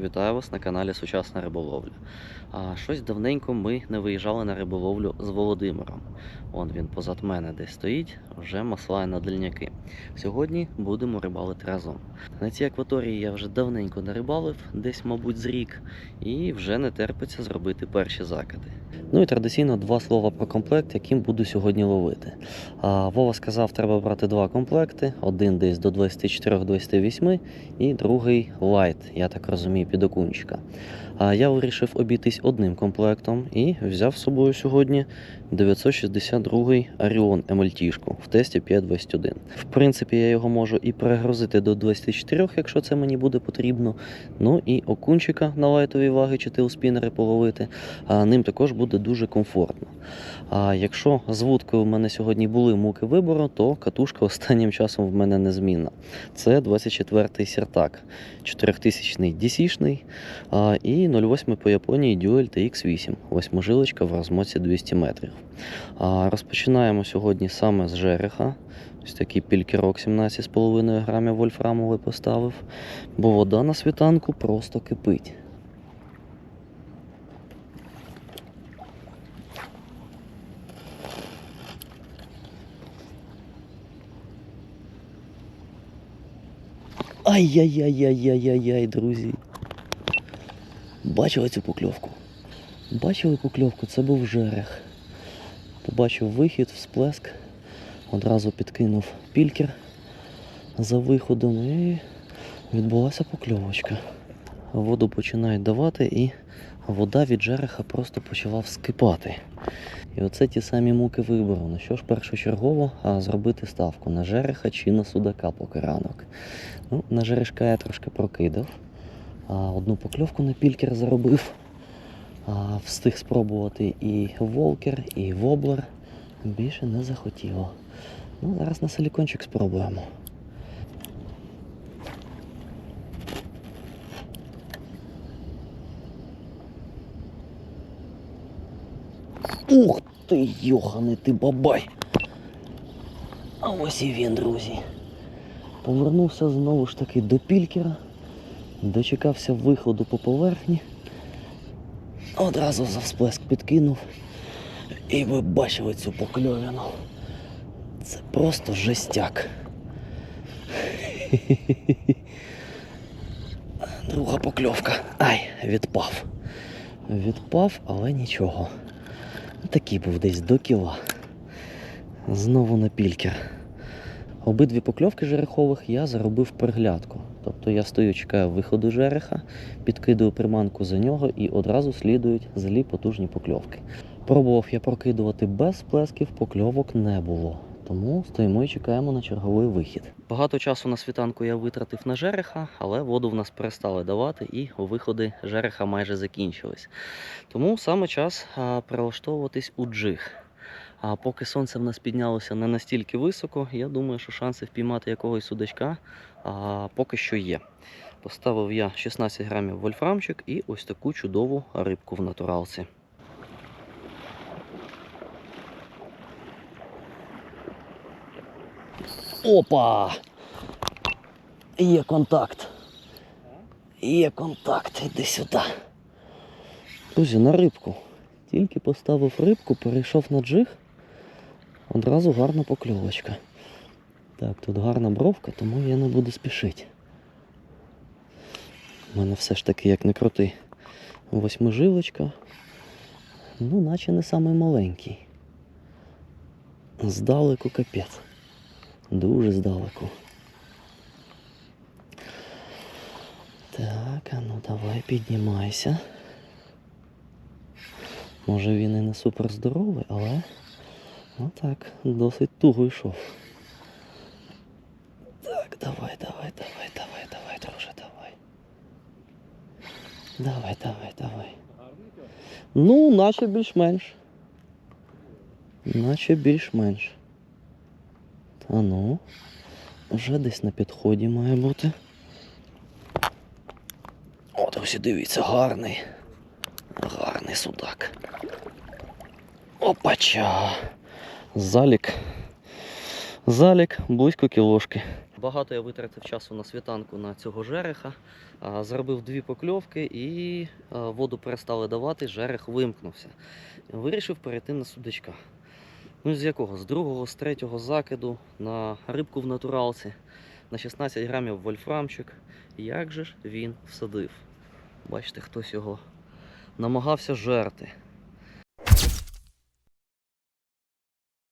вітаю вас на каналі Сучасна риболовля. А щось давненько ми не виїжджали на риболовлю з Володимиром. Он він позад мене десь стоїть, вже маслає на дальняки. Сьогодні будемо рибалити разом. На цій акваторії я вже давненько не рибалив, десь, мабуть, з рік, і вже не терпиться зробити перші закиди. Ну і традиційно два слова про комплект, яким буду сьогодні ловити. А, Вова сказав, треба брати два комплекти: один десь до 24-28 і другий лайт, я так розумію, під окунчика. А я вирішив обійтись одним комплектом і взяв з собою сьогодні 962 Orion MLT в тесті 521. В принципі, я його можу і перегрузити до 24, якщо це мені буде потрібно. Ну і окунчика на лайтові ваги чи тейлспінери половити. А ним також буде дуже комфортно. А якщо з вудкою в мене сьогодні були муки вибору, то катушка останнім часом в мене незмінна. Це 24-й Сертак, 4000-й DC-шний а, і 08 по Японії Dual TX8, восьмижилочка в розмотці 200 метрів. Розпочинаємо сьогодні саме з жереха. Ось такий пількерок 17,5 грамів вольфрамовий поставив, бо вода на світанку просто кипить. Ай-яй-яй-яй-яй-яй, друзі. Бачили цю покльовку? Бачили покльовку? Це був жерех. Побачив вихід, всплеск. Одразу підкинув пількер за виходом і відбулася покльовочка. Воду починають давати і вода від жереха просто почала вскипати. І оце ті самі муки вибору. Ну що ж першочергово а, зробити ставку на жереха чи на судака поки ранок. Ну, на жерешка я трошки прокидав. Одну покльовку на пількер заробив. Встиг спробувати і волкер, і воблер. Більше не захотіло. Ну, зараз на силікончик спробуємо. Ух ти, йоханий ти бабай! А ось і він, друзі. Повернувся знову ж таки до пількера, дочекався виходу по поверхні, одразу за всплеск підкинув. І ви бачили цю покльовину. Це просто жестяк. Друга покльовка. Ай, відпав. Відпав, але нічого. Такий був десь до кіла. Знову на пількер. Обидві покльовки жерехових я заробив приглядку. Тобто я стою, чекаю виходу жереха, підкидую приманку за нього і одразу слідують злі потужні покльовки. Пробував я прокидувати без сплесків, покльовок не було. Тому стоїмо і чекаємо на черговий вихід. Багато часу на світанку я витратив на жереха, але воду в нас перестали давати і виходи жереха майже закінчились. Тому саме час прилаштовуватись у джиг. А поки сонце в нас піднялося не настільки високо, я думаю, що шанси впіймати якогось судачка а, поки що є. Поставив я 16 грамів вольфрамчик і ось таку чудову рибку в натуралці. Опа! Є контакт. Є контакт, іди сюди. Друзі, на рибку. Тільки поставив рибку, перейшов на джиг. Одразу гарна покльовочка. Так, тут гарна бровка, тому я не буду спішити. У мене все ж таки як не крути. Восьмижилочка. Ну, наче не самий маленький. Здалеку капець. Дуже здалеку. Так, а ну давай піднімайся. Може він і не супер здоровий, але ну так, досить туго йшов. Так, давай, давай, давай, давай, давай, друже, давай. Давай, давай, давай. Ну, наче більш-менш. Наче більш-менш. Та ну, вже десь на підході має бути. О, друзі, дивіться, гарний. Гарний судак. Опача. Залік. Залік близько кілошки. Багато я витратив часу на світанку на цього жереха, зробив дві покльовки і воду перестали давати, жерех вимкнувся. Вирішив перейти на судачка. Ну з якого? З другого, з третього закиду на рибку в натуралці, на 16 грамів вольфрамчик. Як же ж він всадив? Бачите, хтось його намагався жерти.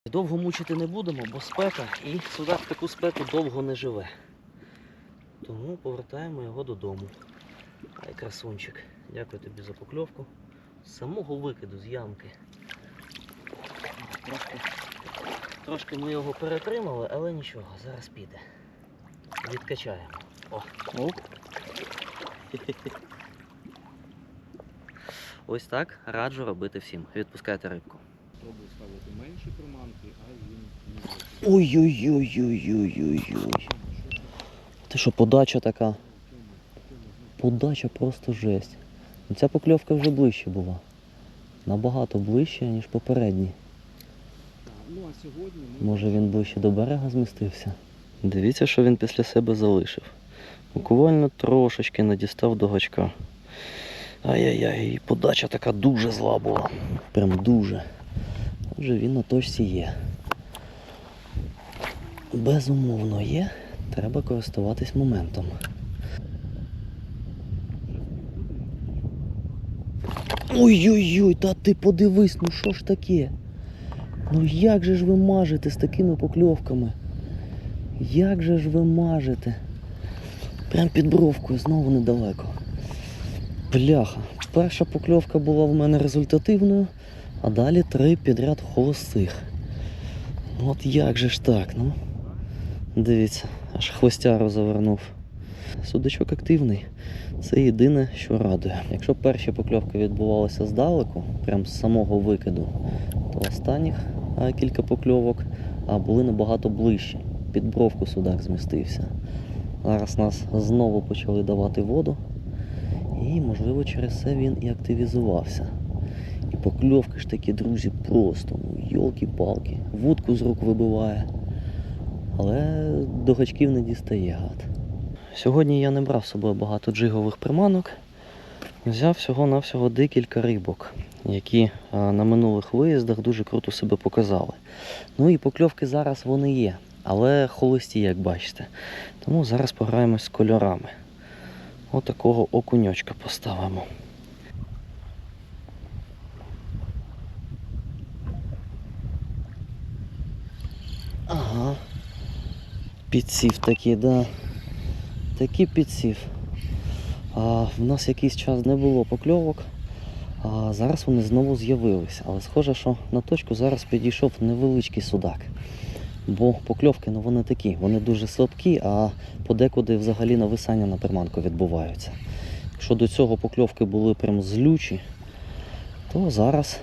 Довго мучити не будемо, бо спека і судак в таку спеку довго не живе. Тому повертаємо його додому. Ай, красунчик. Дякую тобі за покльовку. З самого викиду з ямки. Трошки, трошки ми його перетримали, але нічого, зараз піде. Відкачаємо. О, оп. Ось так раджу робити всім. Відпускайте рибку. Пробую ставити менші приманки, а він Ой-ой-ой-ой-ой-ой-ой. Ти що, подача така? Подача просто жесть. Ну, Ця покльовка вже ближче була. Набагато ближче, ніж попередні. Ну а сьогодні ми Може він ближче до берега змістився? Дивіться, що він після себе залишив. Буквально трошечки не дістав до гачка. Ай-яй-яй, подача така дуже зла була. Прям дуже. Отже, він на точці є. Безумовно є. Треба користуватись моментом. Ой-ой-ой, та ти подивись, ну що ж таке? Ну як же ж ви мажете з такими покльовками? Як же ж ви мажете? Прям під бровкою знову недалеко. Бляха. Перша покльовка була в мене результативною, а далі три підряд холостих. Ну от як же ж так, ну? Дивіться, аж хвостяру завернув. Судачок активний. Це єдине, що радує. Якщо перші покльовки відбувалися здалеку, прям з самого викиду, то останніх кілька покльовок були набагато ближче. Під бровку судак змістився. Зараз нас знову почали давати воду. І, можливо, через це він і активізувався. Покльовки ж такі, друзі, просто, ну, йолки-палки, вудку з рук вибиває. Але до гачків не дістає гад. Сьогодні я не брав з собою багато джигових приманок. Взяв всього-навсього декілька рибок, які на минулих виїздах дуже круто себе показали. Ну і покльовки зараз вони є, але холості, як бачите. Тому зараз пограємось з кольорами. Отакого окуньочка поставимо. Підсів такий, да. Такий підсів. А, в нас якийсь час не було покльовок, а зараз вони знову з'явилися. Але схоже, що на точку зараз підійшов невеличкий судак. Бо покльовки ну, вони такі, вони дуже слабкі, а подекуди взагалі нависання на приманку відбуваються. Якщо до цього покльовки були прям злючі, то зараз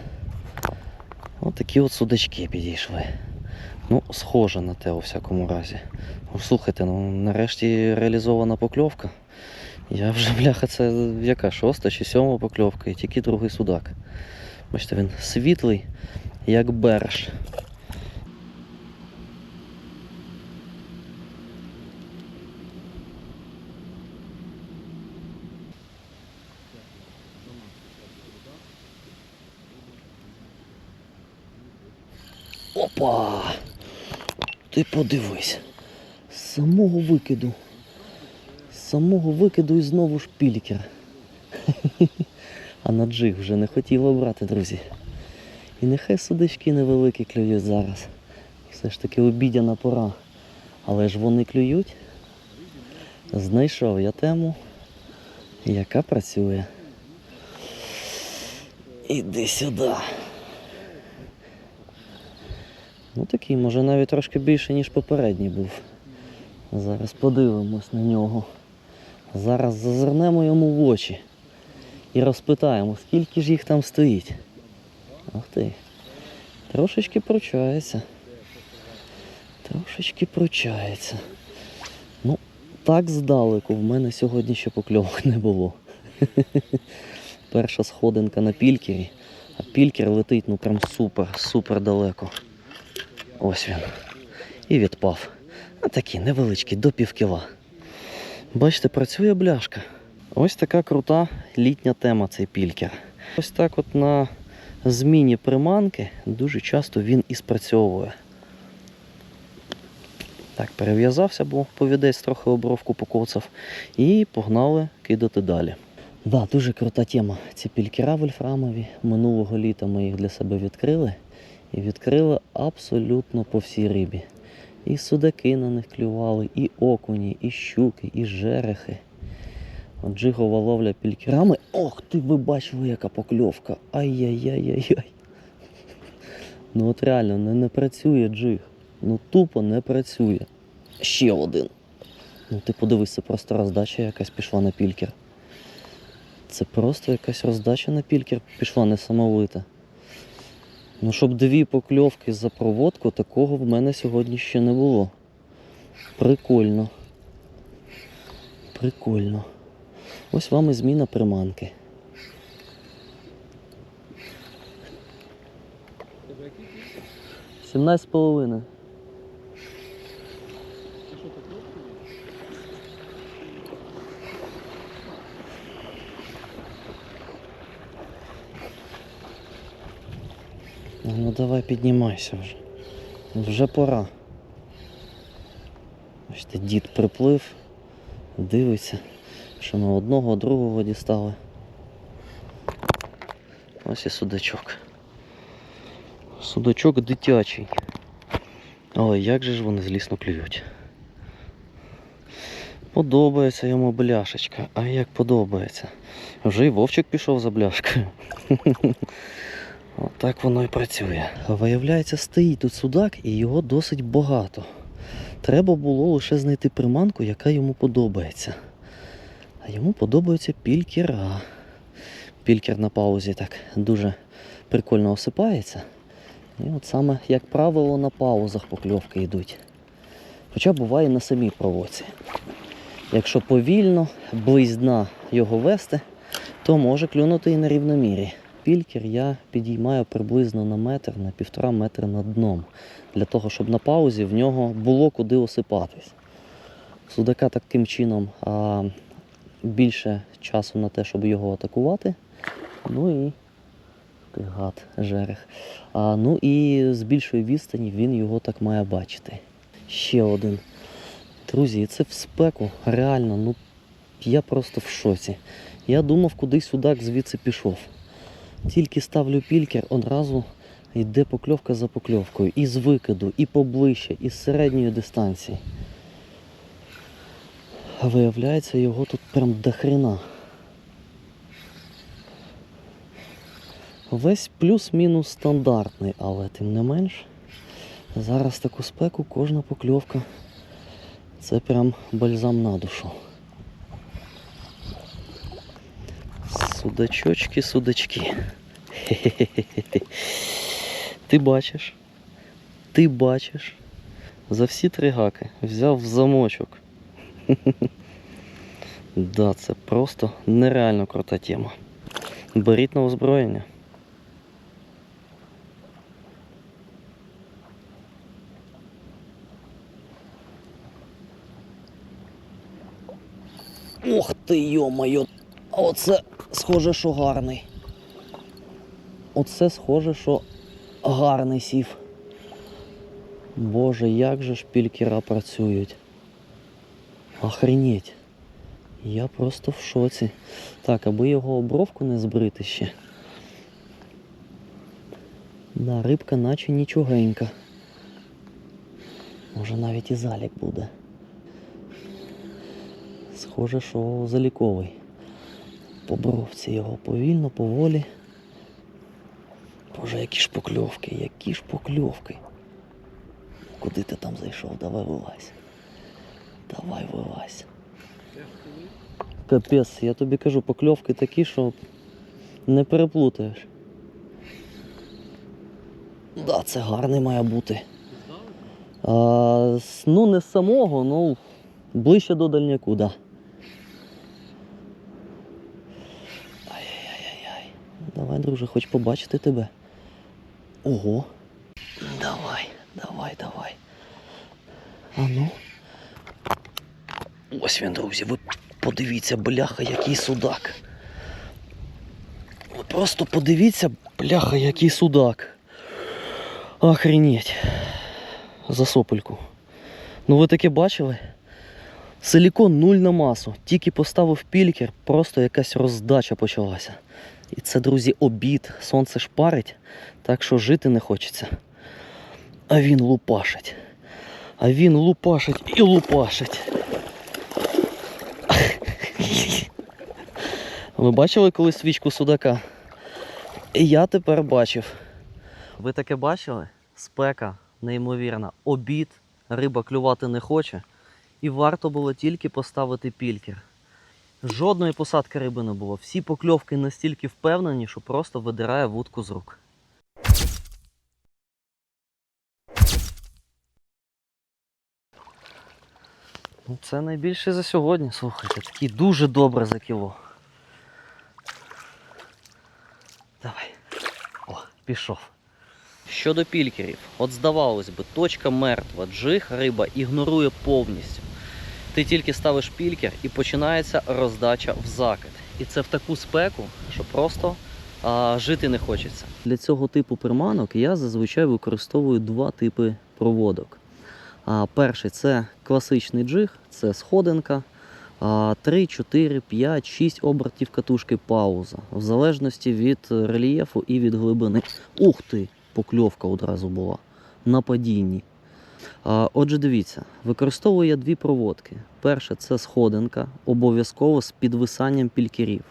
отакі от судачки підійшли. Ну, схоже на те у всякому разі. Ну, слухайте, ну нарешті реалізована покльовка. Я вже, бляха, це яка шоста чи сьома покльовка, і тільки другий судак. Бачите, він світлий, як береш. Опа! Ти подивись. З самого викиду. З самого викиду і знову ж пількер. А на джиг вже не хотіло брати, друзі. І нехай судачки невеликі клюють зараз. Все ж таки обідяна пора. Але ж вони клюють. Знайшов я тему, яка працює. Іди сюди. Ну такий, може навіть трошки більше, ніж попередній був. Зараз подивимось на нього. Зараз зазирнемо йому в очі і розпитаємо, скільки ж їх там стоїть. Ах ти. Трошечки пручається. Трошечки пручається. Ну, так здалеку в мене сьогодні ще покльовок не було. Перша сходинка на пількері, а пількер летить ну прям супер, супер далеко. Ось він. І відпав. А такі невеличкі, до пів кіла. Бачите, працює бляшка. Ось така крута літня тема цей пількер. Ось так от на зміні приманки дуже часто він і спрацьовує. Так, перев'язався, бо повідець трохи обровку покоцав. І погнали кидати далі. Да, дуже крута тема. Ці пількера вольфрамові. Минулого літа ми їх для себе відкрили. І відкрили абсолютно по всій рибі. І судаки на них клювали, і окуні, і щуки, і жерехи. От джигова ловля пількерами. Ох ти, ви бачили, яка покльовка. Ай-яй-яй-яй-яй. Ну от реально не, не працює джиг. Ну тупо не працює. Ще один. Ну ти подивись, це просто роздача якась пішла на пількер. Це просто якась роздача на пількер пішла несамовита. Ну, щоб дві покльовки за проводку, такого в мене сьогодні ще не було. Прикольно. Прикольно. Ось вам і зміна приманки. Сімнадцять з ти? 17,5. Це що так легко? Давай піднімайся вже. Вже пора. Бачите, дід приплив, дивиться, що ми одного, другого дістали. Ось і судачок. Судачок дитячий. Але як же ж вони злісно клюють. Подобається йому бляшечка, а як подобається. Вже й вовчик пішов за бляшкою. Отак воно і працює. Виявляється, стоїть тут судак і його досить багато. Треба було лише знайти приманку, яка йому подобається. А йому подобаються пількера. Пількер на паузі так дуже прикольно осипається. І от саме, як правило, на паузах покльовки йдуть. Хоча буває на самій проводці. Якщо повільно, близь дна його вести, то може клюнути і на рівномірі. Пількер я підіймаю приблизно на метр, на півтора метра над дном. Для того, щоб на паузі в нього було куди осипатись. Судака таким чином а, більше часу на те, щоб його атакувати. Ну і гад, жерех. А, ну і з більшої відстані він його так має бачити. Ще один. Друзі, це в спеку. Реально, ну я просто в шоці. Я думав, куди судак звідси пішов. Тільки ставлю пількер, одразу йде покльовка за покльовкою. І з викиду, і поближче, і з середньої дистанції. А виявляється, його тут прям до хрена. Весь плюс-мінус стандартний, але тим не менш, зараз таку спеку кожна покльовка. Це прям бальзам на душу. Судачочки, судачки. Хе-хе-хе-хе. Ти бачиш? Ти бачиш? За всі три гаки взяв в замочок. Да, це просто нереально крута тема. Беріть на озброєння. Ох ти йо-моє, а оце схоже, що гарний. Оце схоже, що гарний сів. Боже, як же ж пількера працюють. Охренеть. Я просто в шоці. Так, аби його обровку не збрити ще. Да, рибка наче нічогенька. Може навіть і залік буде. Схоже, що заліковий. По бровці його повільно, поволі. Боже, які ж покльовки, які ж покльовки. Куди ти там зайшов? Давай вилазь. Давай вилазь. Капець, я тобі кажу, покльовки такі, що не переплутаєш. Да, це гарний має бути. А, ну, не з самого, ну ближче до дальняку, да. Ай-яй-яй-яй. Давай, друже, хоч побачити тебе. Ого. Давай, давай, давай. А ну. Ось він, друзі, ви подивіться, бляха, який судак. Ви просто подивіться, бляха, який судак. Охренеть. За сопельку. Ну ви таке бачили? Силікон нуль на масу. Тільки поставив пількер, просто якась роздача почалася. І це, друзі, обід. Сонце ж парить, так що жити не хочеться. А він лупашить. А він лупашить і лупашить. Ви бачили колись свічку судака? І я тепер бачив. Ви таке бачили? Спека неймовірна. Обід, риба клювати не хоче. І варто було тільки поставити пількер. Жодної посадки риби не було. Всі покльовки настільки впевнені, що просто видирає вудку з рук. Ну, це найбільше за сьогодні, слухайте, такий дуже добре за кіло. Давай. О, пішов. Щодо пількерів, от здавалось би, точка мертва, джиг риба ігнорує повністю. Ти тільки ставиш пількер і починається роздача в закид. І це в таку спеку, що просто а, жити не хочеться. Для цього типу приманок я зазвичай використовую два типи проводок. А, перший це класичний джиг, це сходинка. А, 3, 4, 5, 6 обертів катушки пауза, в залежності від рельєфу і від глибини. Ух ти! Покльовка одразу була на падінні. Отже, дивіться, використовую я дві проводки. Перша це сходинка, обов'язково з підвисанням пількерів.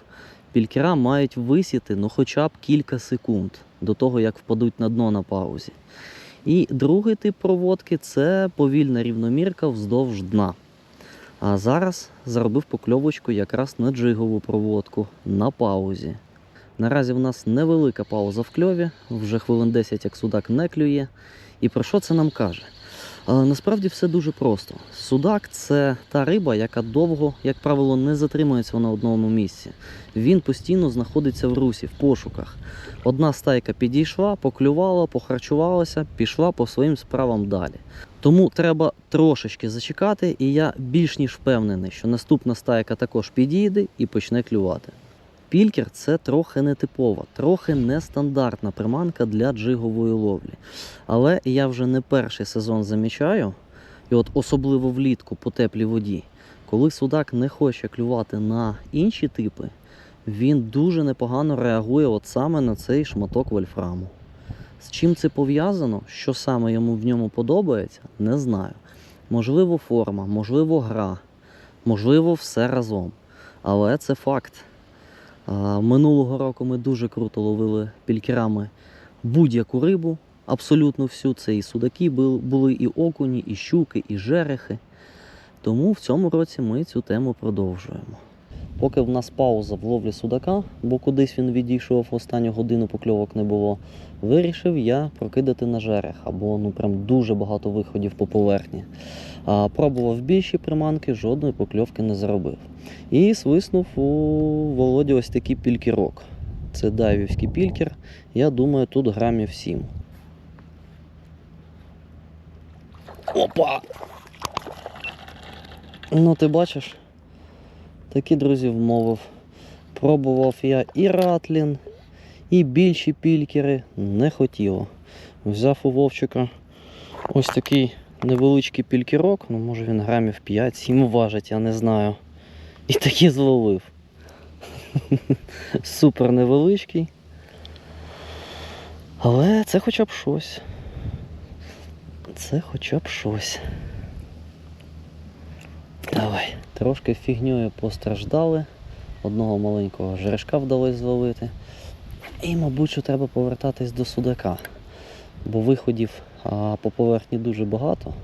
Пількера мають висіти ну, хоча б кілька секунд до того, як впадуть на дно на паузі. І другий тип проводки це повільна рівномірка вздовж дна. А зараз заробив покльовочку якраз на джигову проводку на паузі. Наразі в нас невелика пауза в кльові, вже хвилин 10 як судак не клює. І про що це нам каже? Але насправді все дуже просто. Судак це та риба, яка довго, як правило, не затримується на одному місці. Він постійно знаходиться в русі, в пошуках. Одна стайка підійшла, поклювала, похарчувалася, пішла по своїм справам далі. Тому треба трошечки зачекати, і я більш ніж впевнений, що наступна стайка також підійде і почне клювати. Пількер це трохи нетипова, трохи нестандартна приманка для джигової ловлі. Але я вже не перший сезон замічаю, і от особливо влітку по теплій воді, коли судак не хоче клювати на інші типи, він дуже непогано реагує от саме на цей шматок вольфраму. З чим це пов'язано, що саме йому в ньому подобається, не знаю. Можливо, форма, можливо, гра, можливо, все разом. Але це факт. Минулого року ми дуже круто ловили пількерами будь-яку рибу, абсолютно всю. Це і судаки бу- були, і окуні, і щуки, і жерехи. Тому в цьому році ми цю тему продовжуємо. Поки в нас пауза в ловлі судака, бо кудись він відійшов останню годину покльовок не було, вирішив я прокидати на жерех, або ну прям дуже багато виходів по поверхні. А, пробував більші приманки, жодної покльовки не заробив. І свиснув у Володі ось такий пількерок. Це дайвівський пількер. Я думаю, тут грамів 7. Опа! Ну, ти бачиш? Такі, друзі, вмовив. Пробував я і ратлін, і більші пількери не хотіло. Взяв у Вовчика ось такий невеличкий пількерок, ну може він грамів 5-7 важить, я не знаю. І таки зловив. Супер невеличкий. Але це хоча б щось. Це хоча б щось. Давай. Трошки фігньою постраждали. Одного маленького жерешка вдалося зловити. І, мабуть, що треба повертатись до судака. Бо виходів а, по поверхні дуже багато,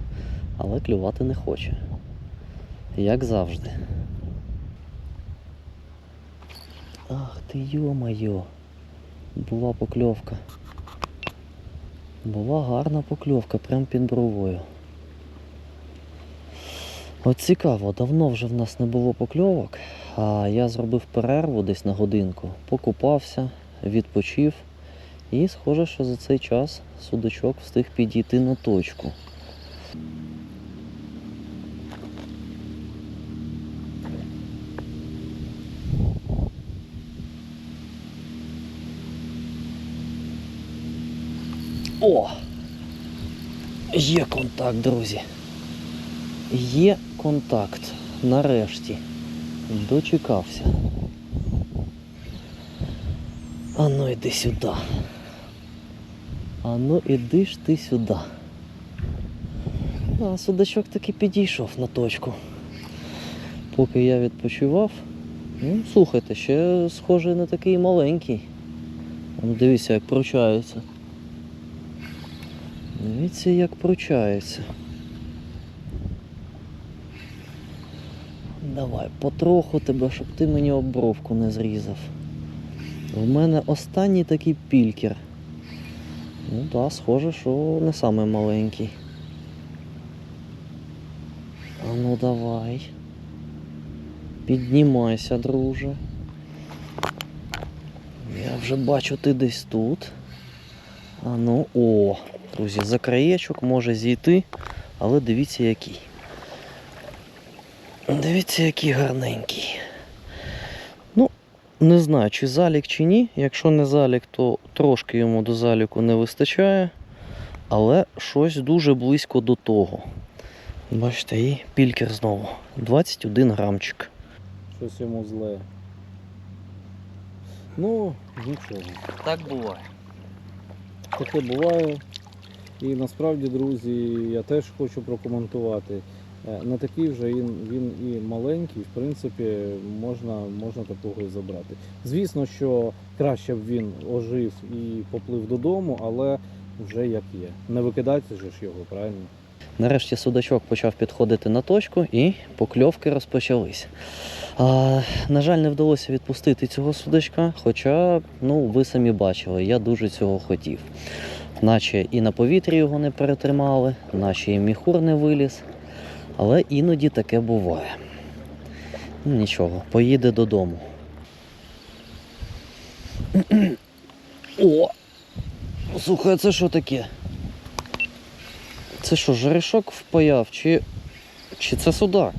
але клювати не хоче. Як завжди. Ах ти йо-майо. Була покльовка. Була гарна покльовка, прям під бровою. От цікаво, давно вже в нас не було покльовок, а я зробив перерву десь на годинку, покупався, відпочив. І схоже, що за цей час судочок встиг підійти на точку. О! Є контакт, друзі. Є контакт. Нарешті. Дочекався. Ану, іди сюди. Ану, іди ж ти сюди. А, судачок таки підійшов на точку. Поки я відпочивав. Ну, слухайте, ще схожий не такий маленький. Дивіться, як пручається. Дивіться, як пручається. Давай, потроху тебе, щоб ти мені обровку не зрізав. В мене останній такий пількер. Ну так, да, схоже, що не самий маленький. А ну давай. Піднімайся, друже. Я вже бачу, ти десь тут. А ну, о, друзі, за краєчок може зійти, але дивіться який. Дивіться, який гарненький. Ну, не знаю, чи залік, чи ні. Якщо не залік, то трошки йому до заліку не вистачає. Але щось дуже близько до того. Бачите, і пількер знову. 21 грамчик. Щось йому зле. Ну, нічого. Так буває. Таке буває. І насправді, друзі, я теж хочу прокоментувати. Не такий вже він, він і маленький, в принципі, можна, можна такого і забрати. Звісно, що краще б він ожив і поплив додому, але вже як є. Не викидайте ж його, правильно? Нарешті судачок почав підходити на точку і покльовки розпочались. А, на жаль, не вдалося відпустити цього судачка, хоча, ну, ви самі бачили, я дуже цього хотів. Наче і на повітрі його не перетримали, наче і міхур не виліз. Але іноді таке буває. Ну, нічого, поїде додому. О! Слухай, це що таке? Це що, жерешок впаяв, чи. чи це судак?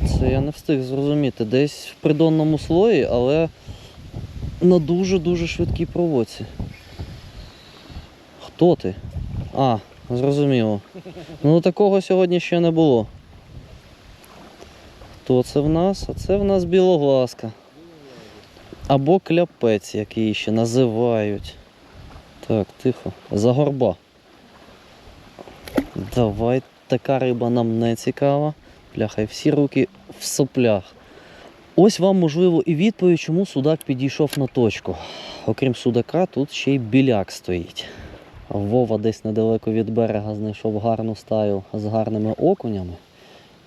Це я не встиг зрозуміти. Десь в придонному слої, але на дуже-дуже швидкій проводці. Хто ти? А, зрозуміло. Ну такого сьогодні ще не було. Хто це в нас? А це в нас білогласка. Або кляпець, як її ще називають. Так, тихо. Загорба. Давай, така риба нам не цікава. Бляха, і всі руки в соплях. Ось вам, можливо, і відповідь, чому судак підійшов на точку. Окрім судака, тут ще й біляк стоїть. Вова десь недалеко від берега знайшов гарну стаю з гарними окунями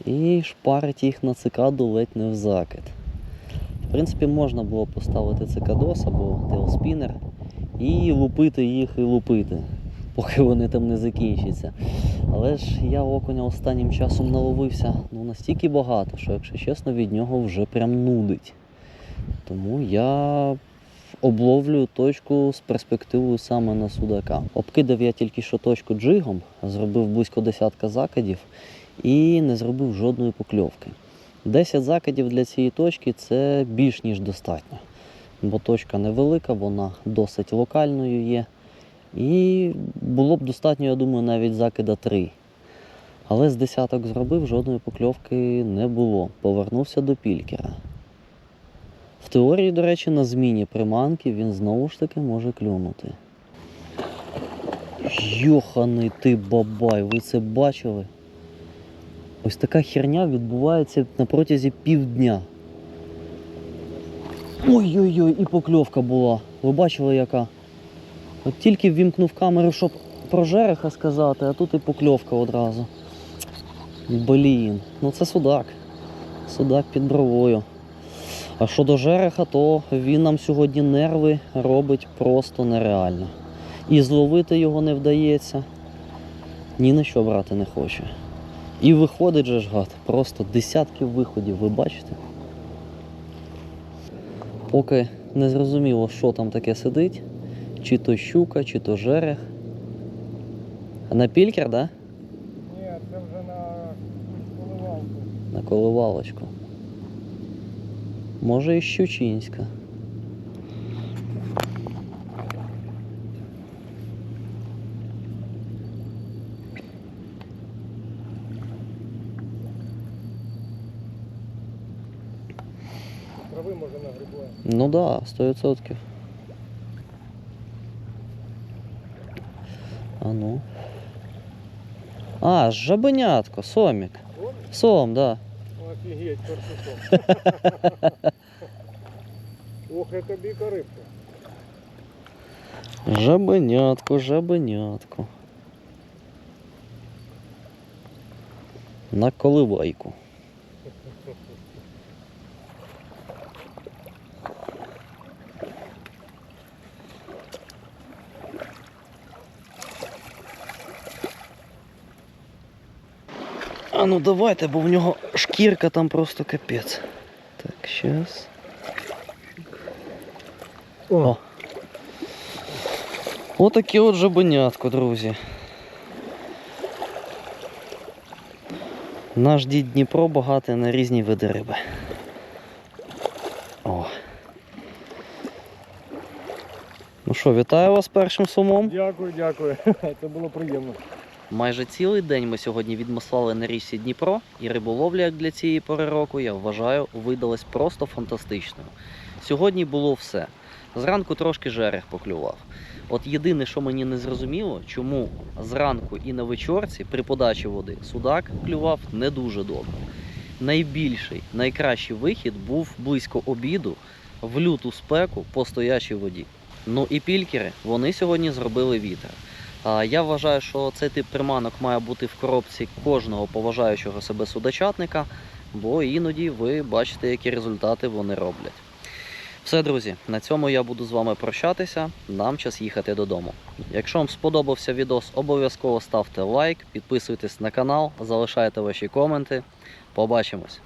і шпарить їх на цикаду ледь не в закид. В принципі, можна було поставити цикадос або теоспінер і лупити їх і лупити, поки вони там не закінчаться. Але ж я окуня останнім часом наловився ну, настільки багато, що, якщо чесно, від нього вже прям нудить. Тому я обловлюю точку з перспективою саме на судака. Обкидав я тільки що точку джигом, зробив близько десятка закидів і не зробив жодної покльовки. 10 закидів для цієї точки це більш ніж достатньо. Бо точка невелика, вона досить локальною є. І було б достатньо, я думаю, навіть закида 3. Але з десяток зробив, жодної покльовки не було. Повернувся до пількера. В теорії, до речі, на зміні приманки він знову ж таки може клюнути. Йоханий ти бабай, ви це бачили? Ось така херня відбувається на протязі півдня. Ой-ой-ой, і покльовка була. Ви бачили яка? От тільки ввімкнув камеру, щоб про жереха сказати, а тут і покльовка одразу. Блін, ну це судак. Судак під бровою. А щодо жереха, то він нам сьогодні нерви робить просто нереально. І зловити його не вдається, ні на що брати не хоче. І виходить же ж гад, просто десятки виходів, ви бачите? Поки не зрозуміло, що там таке сидить, чи то щука, чи то жерех. А на пількер, да? Ні, це вже на коливалку. На коливалочку. Може і Щучинська. Трави може нагрібує. Ну да, 100%. А ну. А, жабенятко, сомик. Сом, да. Офігеть, перший. це тобі рибка. Жабенятко, жабенятко. На коливайку. А ну давайте, бо в нього шкірка там просто капець. Так, щас. О. Отаке от жабенятко, друзі. Наш дід Дніпро багатий на різні види риби. О. Ну що, вітаю вас першим сумом. Дякую, дякую. Це було приємно. Майже цілий день ми сьогодні відмислали на річці Дніпро, і риболовля, як для цієї пори року, я вважаю, видалась просто фантастичною. Сьогодні було все. Зранку трошки жерех поклював. От єдине, що мені не зрозуміло, чому зранку і на вечорці при подачі води судак клював не дуже добре. Найбільший, найкращий вихід був близько обіду в люту спеку по стоячій воді. Ну і пількери вони сьогодні зробили вітер. Я вважаю, що цей тип приманок має бути в коробці кожного поважаючого себе судачатника, бо іноді ви бачите, які результати вони роблять. Все, друзі, на цьому я буду з вами прощатися. Нам час їхати додому. Якщо вам сподобався відос, обов'язково ставте лайк, підписуйтесь на канал, залишайте ваші коменти. Побачимось!